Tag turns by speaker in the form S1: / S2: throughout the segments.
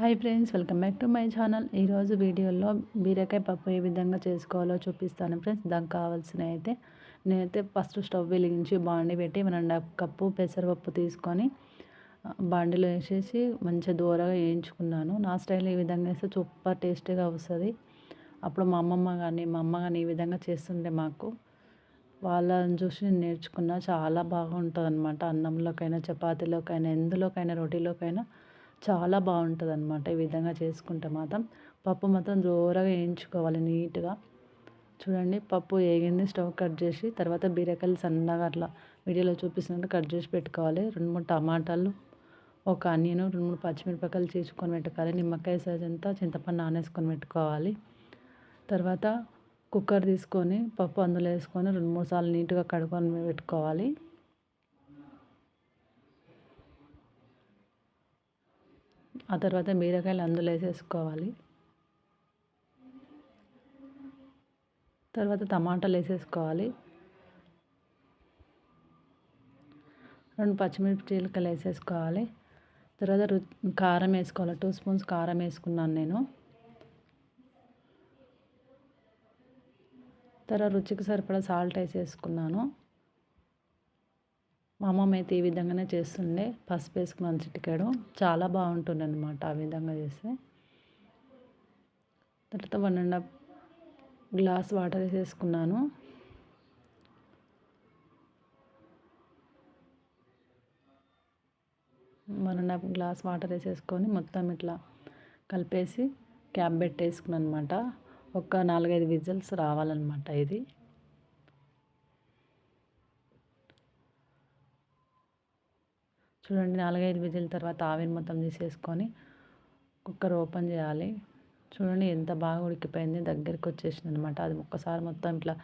S1: hi friends welcome back to my channel ఈరోజు వీడియోలో బీరకాయ పప్పు ఏ విధంగా చేసుకోవాలో చూపిస్తాను ఫ్రెండ్స్ దానికి కావాల్సినవి అయితే నేనైతే ఫస్ట్ స్టవ్ వెలిగించి బాండీ పెట్టి వన్ కప్పు పెసరపప్పు తీసుకొని బాండిలో వేసేసి మంచిగా దూరగా వేయించుకున్నాను నా స్టైల్ ఈ విధంగా వేస్తే సూపర్ టేస్టీగా వస్తుంది అప్పుడు మా అమ్మమ్మ కానీ మా అమ్మ కానీ ఈ విధంగా చేస్తుండే మాకు వాళ్ళని చూసి నేను నేర్చుకున్నా చాలా బాగుంటుంది అన్నమాట అన్నంలోకైనా చపాతీలోకైనా ఎందులోకైనా రొటీలోకైనా చాలా బాగుంటుంది అనమాట ఈ విధంగా చేసుకుంటే మాత్రం పప్పు మాత్రం జోరగా వేయించుకోవాలి నీట్గా చూడండి పప్పు వేగింది స్టవ్ కట్ చేసి తర్వాత బీరకాయలు సన్నగా అట్లా వీడియోలో చూపిస్తున్నట్టు కట్ చేసి పెట్టుకోవాలి రెండు మూడు టమాటాలు ఒక ఆనియన్ రెండు మూడు పచ్చిమిరపకాయలు చేసుకొని పెట్టుకోవాలి నిమ్మకాయ సైజ్ అంతా చింతపండు నానేసుకొని పెట్టుకోవాలి తర్వాత కుక్కర్ తీసుకొని పప్పు అందులో వేసుకొని రెండు మూడు సార్లు నీట్గా కడుక్కొని పెట్టుకోవాలి ఆ తర్వాత బీరకాయలు అందులో వేసేసుకోవాలి తర్వాత టమాటాలు వేసేసుకోవాలి రెండు పచ్చిమిర్చి వేసేసుకోవాలి తర్వాత రు కారం వేసుకోవాలి టూ స్పూన్స్ కారం వేసుకున్నాను నేను తర్వాత రుచికి సరిపడా సాల్ట్ వేసేసుకున్నాను మా అమ్మమ్మ అయితే ఈ విధంగానే చేస్తుండే పసుపు వేసుకున్నాను చిటికాడు చాలా బాగుంటుంది అనమాట ఆ విధంగా చేస్తే తర్వాత one and half glass water వేసేసుకున్నాను one and half glass water వేసేసుకొని మొత్తం ఇట్లా కలిపేసి క్యాప్ పెట్టేసుకున్నాను అనమాట ఒక నాలుగైదు విజిల్స్ రావాలన్నమాట ఇది చూడండి నాలుగైదు విజిల్ తర్వాత ఆవిరి మొత్తం తీసేసుకొని కుక్కర్ ఓపెన్ చేయాలి చూడండి ఎంత బాగా ఉడికిపోయింది దగ్గరికి వచ్చేసింది అనమాట అది ఒక్కసారి మొత్తం ఇట్లా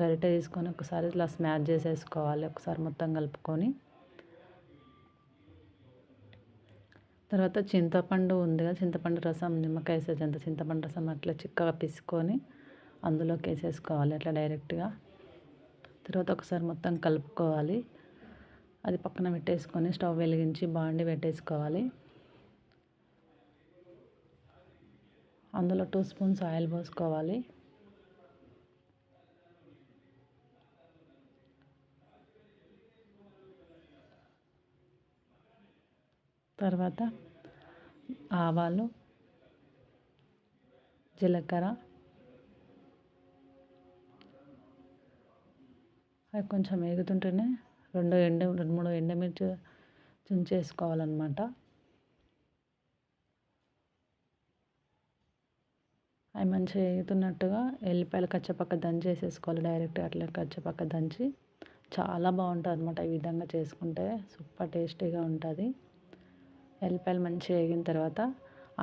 S1: గరిట తీసుకొని ఒకసారి ఇట్లా స్మాష్ చేసేసుకోవాలి ఒకసారి మొత్తం కలుపుకొని తర్వాత చింతపండు ఉందిగా చింతపండు రసం నిమ్మకాయ అంత చింతపండు రసం అట్లా చిక్కగా పిసుకొని అందులోకి వేసేసుకోవాలి అట్లా డైరెక్ట్గా తర్వాత ఒకసారి మొత్తం కలుపుకోవాలి అది పక్కన పెట్టేసుకొని స్టవ్ వెలిగించి బాండి పెట్టేసుకోవాలి అందులో టూ స్పూన్స్ ఆయిల్ పోసుకోవాలి తర్వాత ఆవాలు జీలకర్ర అవి కొంచెం వేగుతుంటేనే రెండు ఎండ రెండు మూడు ఎండమిర్చి చుంచేసుకోవాలన్నమాట అవి మంచిగా వేగుతున్నట్టుగా ఎల్లిపాయలు కచ్చపక్క దంచి వేసేసుకోవాలి డైరెక్ట్ అట్లా కచ్చపక్క దంచి చాలా బాగుంటుంది అనమాట ఈ విధంగా చేసుకుంటే సూపర్ టేస్టీగా ఉంటుంది ఎల్లిపాయలు మంచిగా వేగిన తర్వాత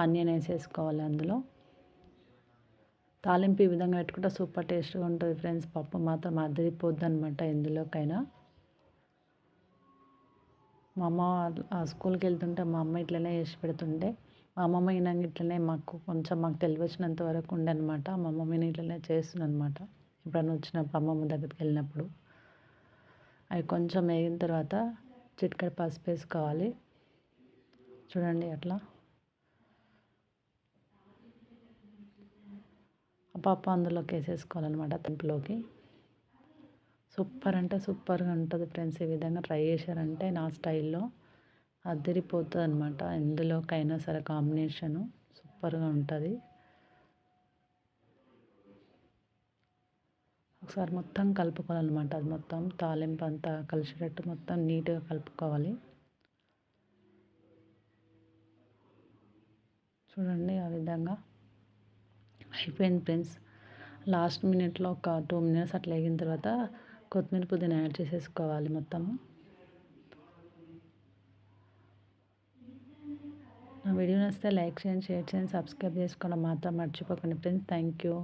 S1: ఆనియన్ వేసేసుకోవాలి అందులో తాలింపు ఈ విధంగా పెట్టుకుంటే సూపర్ టేస్ట్గా ఉంటుంది ఫ్రెండ్స్ పప్పు మాత్రం అదిరిపోద్ది అనమాట ఎందులోకైనా మా అమ్మ ఆ స్కూల్కి వెళ్తుంటే మా అమ్మ ఇట్లనే చేసి పెడుతుండే మా అమ్మమ్మ అయినాక ఇట్లనే మాకు కొంచెం మాకు వచ్చినంత వరకు ఉండనమాట మా అమ్మమ్మని ఇట్లనే అనమాట ఎప్పుడన్నా వచ్చినప్పుడు అమ్మమ్మ దగ్గరికి వెళ్ళినప్పుడు అవి కొంచెం వేగిన తర్వాత చిటికడ పసుపు వేసుకోవాలి చూడండి అట్లా పాప అందులోకి వేసేసుకోవాలన్నమాట తంపులోకి సూపర్ అంటే సూపర్గా ఉంటుంది ఫ్రెండ్స్ ఈ విధంగా ట్రై చేశారంటే నా స్టైల్లో అద్దరిపోతుంది అనమాట ఎందులోకైనా సరే కాంబినేషను సూపర్గా ఉంటుంది ఒకసారి మొత్తం కలుపుకోవాలన్నమాట అది మొత్తం తాలింపు అంతా కలిసేటట్టు మొత్తం నీట్గా కలుపుకోవాలి చూడండి ఆ విధంగా అయిపోయింది ఫ్రెండ్స్ లాస్ట్ మినిట్లో ఒక టూ మినిట్స్ అట్లా వేగిన తర్వాత కొత్తిమీర పుదీనా యాడ్ చేసేసుకోవాలి మొత్తము నా వీడియో నచ్చితే లైక్ చేయండి షేర్ చేయండి సబ్స్క్రైబ్ చేసుకోవడం మాత్రం మర్చిపోకండి ఫ్రెండ్స్ థ్యాంక్ యూ